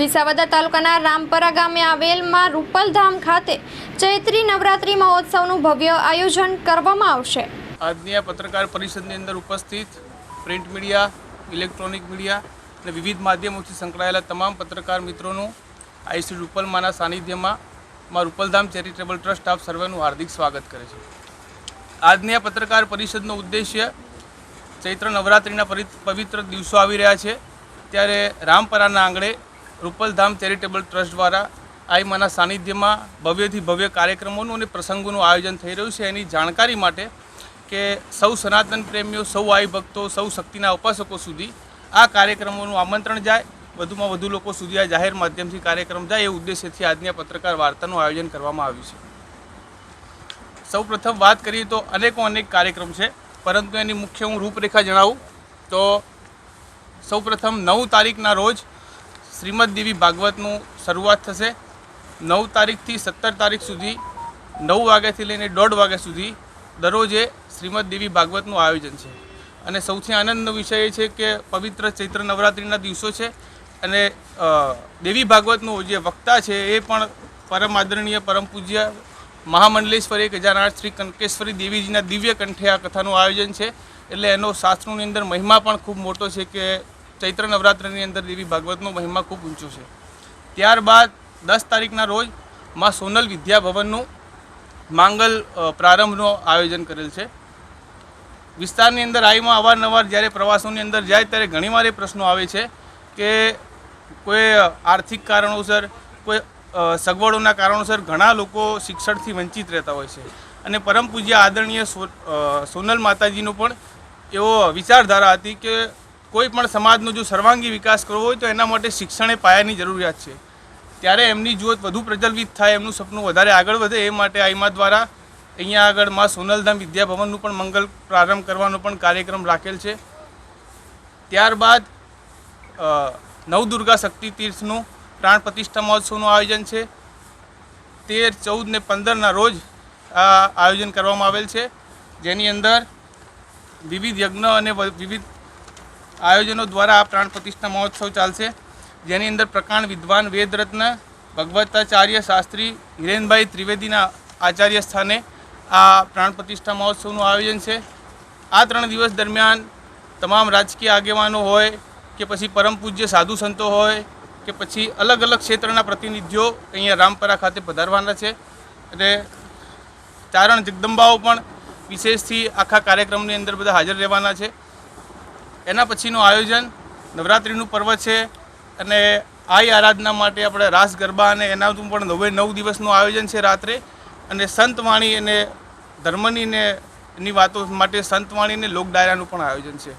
વિસાવદર તાલુકાના રામપરા ગામે આવેલમાં રૂપલધામ ખાતે ચૈત્રી નવરાત્રિ મહોત્સવનું ભવ્ય આયોજન કરવામાં આવશે. આજની આ પત્રકાર પરિષદની અંદર ઉપસ્થિત પ્રિન્ટ મીડિયા, ઇલેક્ટ્રોનિક મીડિયા અને વિવિધ માધ્યમોથી સંકળાયેલા તમામ પત્રકાર મિત્રોનું આઈસી રૂપલમાના સાનિધ્યમાં માં રૂપલધામ ચેરિટેબલ ટ્રસ્ટ આપ સર્વેનું હાર્દિક સ્વાગત કરે છે. આજની આ પત્રકાર પરિષદનો ઉદ્દેશ્ય ચૈત્ર નવરાત્રિના પવિત્ર દિવસો આવી રહ્યા છે. ત્યારે રામપરાના આંગણે રૂપલધામ ચેરિટેબલ ટ્રસ્ટ દ્વારા આઈમાના સાનિધ્યમાં ભવ્યથી ભવ્ય કાર્યક્રમોનું અને પ્રસંગોનું આયોજન થઈ રહ્યું છે. એની જાણકારી માટે કે સૌ સનાતન પ્રેમીઓ, સૌ આઈ ભક્તો, સૌ શક્તિના ઉપાસકો સુધી આ કાર્યક્રમોનું આમંત્રણ જાય, વધુમાં વધુ લોકો સુધી આ જાહેર માધ્યમથી કાર્યક્રમ જાય એ ઉદ્દેશ્યથી આજની પત્રકાર વાર્તાનું આયોજન કરવામાં આવ્યું છે. સૌપ્રથમ વાત કરીએ તો અનેકો અનેક કાર્યક્રમ છે, પરંતુ એની મુખ્ય હું રૂપરેખા જણાવું તો સૌ પ્રથમ નવ તારીખના રોજ શ્રીમદ દેવી ભાગવતનું શરૂઆત થશે નવ તારીખથી સત્તર તારીખ સુધી, નવ વાગ્યાથી લઈને દોઢ વાગ્યા સુધી દરરોજે શ્રીમદ દેવી ભાગવતનું આયોજન છે. અને સૌથી આનંદનો વિષય એ છે કે પવિત્ર ચૈત્ર નવરાત્રિના દિવસો છે અને દેવી ભાગવતનું જે વક્તા છે એ પણ પરમ આદરણીય, પરમ પૂજ્ય મહામંડલેશ્વર એક હજાર શ્રી કંકેશ્વરી દેવીજીના દિવ્ય કંઠે આ કથાનું આયોજન છે. એટલે એનો શાસ્ત્રોની અંદર મહિમા પણ ખૂબ મોટો છે કે ચૈત્ર નવરાત્રિની અંદર દેવી ભાગવતનો મહિમા ખૂબ ઊંચો છે. ત્યારબાદ દસ તારીખના રોજમાં સોનલ વિદ્યાભવનનું માંગલ પ્રારંભનો આયોજન કરેલ છે. વિસ્તારની અંદર આઈમાં અવારનવાર જ્યારે પ્રવાસોની અંદર જાય ત્યારે ઘણીવાર એ પ્રશ્નો આવે છે કે કોઈ આર્થિક કારણોસર, કોઈ સગવડોના કારણોસર ઘણા લોકો શિક્ષણથી વંચિત રહેતા હોય છે. અને પરમ પૂજ્ય આદરણીય સોનલ માતાજીનો પણ એવો વિચારધારા હતી કે કોઈ પણ સમાજનો જો સર્વાંગી વિકાસ કરવો હોય તો એના માટે શિક્ષણ એ પાયાની જરૂરિયાત છે. ત્યારે એમની જ્યોત વધુ પ્રજ્વલિત થાય, એમનું સપનું વધારે આગળ વધે, એ માટે આઈમા દ્વારા અહીંયા આગળમાં સોનલધામ વિદ્યાભવનનું પણ મંગલ પ્રારંભ કરવાનો પણ કાર્યક્રમ રાખેલ છે. ત્યારબાદ નવદુર્ગા શક્તિ તીર્થનું પ્રાણ પ્રતિષ્ઠા મહોત્સવનું આયોજન છે. તેર, ચૌદ ને પંદરના રોજ આ આયોજન કરવામાં આવેલ છે. જેની અંદર વિવિધ યજ્ઞ અને વિવિધ આયોજનો દ્વારા આ પ્રાણ પ્રતિષ્ઠા મહોત્સવ ચાલશે. જેની અંદર પ્રકાંડ વિદ્વાન વેદરત્ન, ભગવતાચાર્ય શાસ્ત્રી હિરેનભાઈ ત્રિવેદીના આચાર્ય સ્થાને આ પ્રાણ પ્રતિષ્ઠા મહોત્સવનું આયોજન છે. આ ત્રણ દિવસ દરમિયાન તમામ રાજકીય આગેવાનો હોય કે પછી પરમ પૂજ્ય સાધુ સંતો હોય કે પછી અલગ અલગ ક્ષેત્રના પ્રતિનિધિઓ અહીંયા રામપરા ખાતે પધારવાના છે. અને ચારણ જગદંબાઓ પણ વિશેષથી આખા કાર્યક્રમની અંદર બધા હાજર રહેવાના છે. એના પછીનું આયોજન નવરાત્રિનું પર્વ છે અને આઈ આરાધના માટે આપણે રાસ ગરબા અને એનાનું પણ નવે નવ દિવસનું આયોજન છે રાત્રે. અને સંતવાણી અને ધર્મની ને એની વાતો માટે સંતવાણી અને લોક ડાયરાનું પણ આયોજન છે.